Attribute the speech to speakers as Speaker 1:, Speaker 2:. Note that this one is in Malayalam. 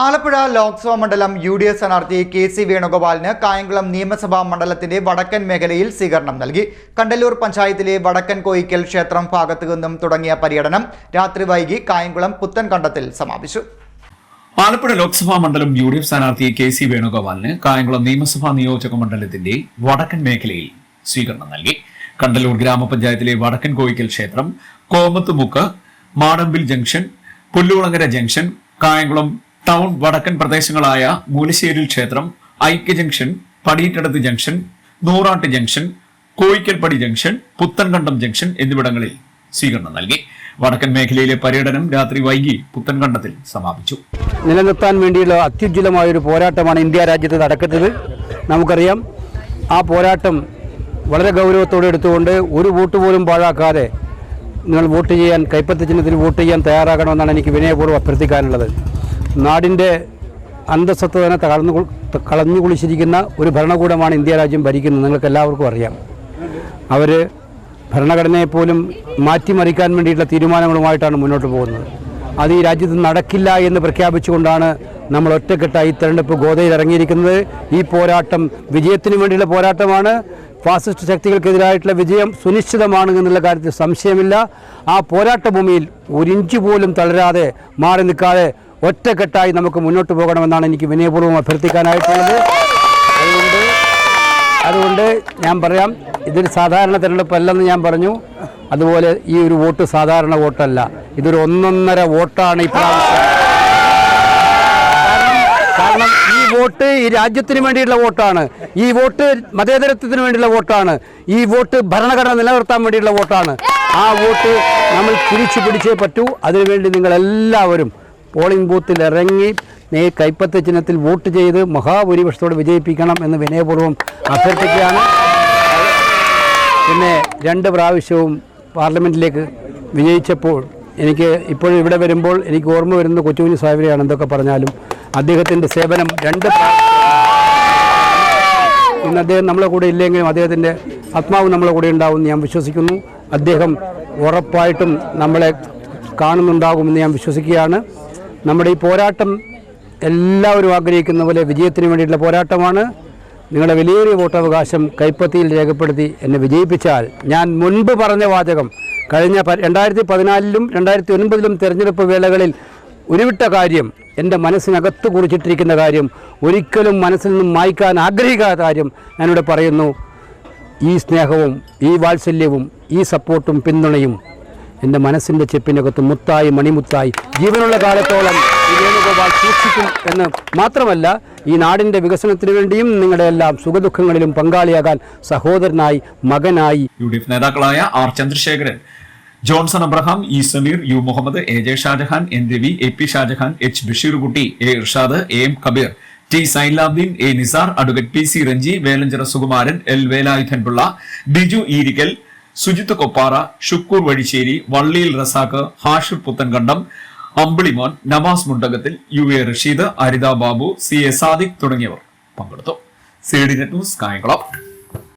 Speaker 1: ആലപ്പുഴ ലോക്സഭാ മണ്ഡലം യു ഡി എഫ് സ്ഥാനാർത്ഥി കെ സി വേണുഗോപാലിന് കായംകുളം നിയമസഭാ മണ്ഡലത്തിന്റെ വടക്കൻ മേഖലയിൽ സ്വീകരണം നൽകി. കണ്ടല്ലൂർ പഞ്ചായത്തിലെ വടക്കൻ കോയിക്കൽ ക്ഷേത്രം ഭാഗത്തു നിന്നും തുടങ്ങിയ പര്യടനം രാത്രി വൈകി കായംകുളം പുത്തൻകണ്ടത്തിൽ സമാപിച്ചു.
Speaker 2: ആലപ്പുഴ ലോക്സഭാ മണ്ഡലം യു ഡി എഫ് സ്ഥാനാർത്ഥി കെ സി വേണുഗോപാലിന് കായംകുളം നിയമസഭാ നിയോജക മണ്ഡലത്തിന്റെ വടക്കൻ മേഖലയിൽ സ്വീകരണം നൽകി. കണ്ടല്ലൂർ ഗ്രാമപഞ്ചായത്തിലെ വടക്കൻ കോയിക്കൽ ക്ഷേത്രം Komathumukku Madambil junction Pullukulangara junction Kayamkulam town വടക്കൻ പ്രദേശങ്ങളായ മൂലശ്ശേരിൽ ക്ഷേത്രം Aikya junction Padiyittadathu junction Nooratt junction Koyikkalpadi junction Puthenkandam junction എന്നിവിടങ്ങളിൽ സ്വീകരണം നൽകി. വടക്കൻ മേഖലയിലെ പര്യടനം രാത്രി വൈകി പുത്തൻകണ്ടത്തിൽ സമാപിച്ചു.
Speaker 3: നിലനിർത്താൻ വേണ്ടിയുള്ള അത്യുജ്വലമായ ഒരു പോരാട്ടമാണ് ഇന്ത്യ രാജ്യത്ത് നടക്കുന്നത്. നമുക്കറിയാം ആ പോരാട്ടം വളരെ ഗൗരവത്തോടെ എടുത്തുകൊണ്ട് ഒരു വോട്ട് പോലും പാഴാക്കാതെ നിങ്ങൾ വോട്ട് ചെയ്യാൻ കൈപ്പത്തി ചിഹ്നത്തിൽ വോട്ട് ചെയ്യാൻ തയ്യാറാകണമെന്നാണ് എനിക്ക് വിനയപൂർവം അഭ്യർത്ഥിക്കാനുള്ളത്. നാടിന്റെ അന്തസ്സത്ത് തന്നെ തകർന്നു കളഞ്ഞു കുളിച്ചിരിക്കുന്ന ഒരു ഭരണകൂടമാണ് ഇന്ത്യ രാജ്യം ഭരിക്കുന്നത്. നിങ്ങൾക്ക് എല്ലാവർക്കും അറിയാം. അവർ ഭരണഘടനയെ പോലും മാറ്റിമറിക്കാൻ വേണ്ടിയിട്ടുള്ള തീരുമാനങ്ങളുമായിട്ടാണ് മുന്നോട്ട് പോകുന്നത്. അത് ഈ രാജ്യത്ത് നടക്കില്ല എന്ന് പ്രഖ്യാപിച്ചുകൊണ്ടാണ് നമ്മൾ ഒറ്റക്കെട്ടായി തെരഞ്ഞെടുപ്പ് ഗോതയിൽ ഇറങ്ങിയിരിക്കുന്നത്. ഈ പോരാട്ടം വിജയത്തിന് വേണ്ടിയുള്ള പോരാട്ടമാണ്. ഫാസിസ്റ്റ് ശക്തികൾക്കെതിരായിട്ടുള്ള വിജയം സുനിശ്ചിതമാണ് എന്നുള്ള കാര്യത്തിൽ സംശയമില്ല. ആ പോരാട്ട ഭൂമിയിൽ ഒരിഞ്ച് പോലും തളരാതെ മാറി നിൽക്കാതെ ഒറ്റക്കെട്ടായി നമുക്ക് മുന്നോട്ട് പോകണമെന്നാണ് എനിക്ക് വിനയപൂർവം അഭ്യർത്ഥിക്കാനായിട്ടുള്ളത്. അതുകൊണ്ട് അതുകൊണ്ട് ഞാൻ പറയാം ഇതൊരു സാധാരണ തിരഞ്ഞെടുപ്പല്ലെന്ന് ഞാൻ പറഞ്ഞു. അതുപോലെ ഈ ഒരു വോട്ട് സാധാരണ വോട്ടല്ല. ഇതൊരു ഒന്നൊന്നര വോട്ടാണ് ഇപ്രാവശ്യം കാരണം- ഈ വോട്ട് ഈ രാജ്യത്തിന് വേണ്ടിയുള്ള വോട്ടാണ്. ഈ വോട്ട് മതേതരത്വത്തിന് വേണ്ടിയുള്ള വോട്ടാണ്. ഈ വോട്ട് ഭരണഘടന നിലനിർത്താൻ വേണ്ടിയുള്ള വോട്ടാണ്. ആ വോട്ട് നമ്മൾ തിരിച്ചു പിടിച്ചേ പറ്റൂ. അതിനുവേണ്ടി നിങ്ങൾ എല്ലാവരും പോളിംഗ് ബൂത്തിൽ ഇറങ്ങി നീ കൈപ്പത്ത ചിഹ്നത്തിൽ വോട്ട് ചെയ്ത് മഹാഭൂരിപക്ഷത്തോടെ വിജയിപ്പിക്കണം എന്ന് വിനയപൂർവം അഭ്യർത്ഥിക്കുകയാണ്. പിന്നെ രണ്ട് പ്രാവശ്യവും പാർലമെന്റിലേക്ക് വിജയിച്ചപ്പോൾ എനിക്ക് ഇപ്പോഴും ഇവിടെ വരുമ്പോൾ എനിക്ക് ഓർമ്മ വരുന്ന കൊച്ചുകുഞ്ഞു സാഹിബിനെയാണ് എന്തൊക്കെ പറഞ്ഞാലും അദ്ദേഹത്തിന്റെ സേവനം രണ്ട് ഇന്ന് അദ്ദേഹം നമ്മളെ കൂടെ ഇല്ലെങ്കിലും അദ്ദേഹത്തിന്റെ ആത്മാവ് നമ്മളെ കൂടെ ഉണ്ടാവുമെന്ന് ഞാൻ വിശ്വസിക്കുന്നു. അദ്ദേഹം ഉറപ്പായിട്ടും നമ്മളെ കാണുന്നുണ്ടാകുമെന്ന് ഞാൻ വിശ്വസിക്കുകയാണ്. നമ്മുടെ ഈ പോരാട്ടം എല്ലാവരും ആഗ്രഹിക്കുന്ന പോലെ വിജയത്തിന് വേണ്ടിയിട്ടുള്ള പോരാട്ടമാണ്. നിങ്ങളുടെ വലിയൊരു വോട്ടവകാശം കൈപ്പത്തിയിൽ രേഖപ്പെടുത്തി എന്നെ വിജയിപ്പിച്ചാൽ ഞാൻ മുൻപ് പറഞ്ഞ വാചകം കഴിഞ്ഞ രണ്ടായിരത്തി പതിനാലിലും രണ്ടായിരത്തി ഒൻപതിലും തിരഞ്ഞെടുപ്പ് വേളകളിൽ ഉരുവിട്ട കാര്യം എന്റെ മനസ്സിനകത്ത് കുറിച്ചിട്ടിരിക്കുന്ന കാര്യം ഒരിക്കലും മനസ്സിൽ നിന്നും മായ്ക്കാൻ ആഗ്രഹിക്കാത്ത കാര്യം ഞാനിവിടെ പറയുന്നു. ഈ സ്നേഹവും ഈ വാത്സല്യവും ഈ സപ്പോർട്ടും പിന്തുണയും എന്റെ മനസ്സിന്റെ ചെപ്പിനകത്ത് മുത്തായി മണിമുത്തായി ജീവനുള്ള കാലത്തോളം ഈ വേണുഗോപാൽ സൂക്ഷിക്കും എന്ന് മാത്രമല്ല ഈ നാടിന്റെ വികസനത്തിന് വേണ്ടിയും നിങ്ങളുടെ എല്ലാം സുഖദുഃഖങ്ങളിലും പങ്കാളിയാകാൻ സഹോദരനായി മകനായി.
Speaker 2: യു ഡി എഫ് നേതാക്കളായ R Chandrasekharan Johnson Abraham E Sameer U Muhammad A J Shajahan N Ravi A P Shajahan H Basheerkutty A Irshad A M Kabeer T Sailabdeen A Nizar advocate P C Ranji Velanchira Sukumaran L Velayudhanpillai Biju Eerikkal Sujith Koppara Shukkoor Vazhisseri Valliyil Razak Hashir Puthenkandam Ambilimon Navas Mundakathil U A Rasheed Aritha Babu C A Sadiq തുടങ്ങിയവർ പങ്കെടുത്തു. C D news Kayamkulam.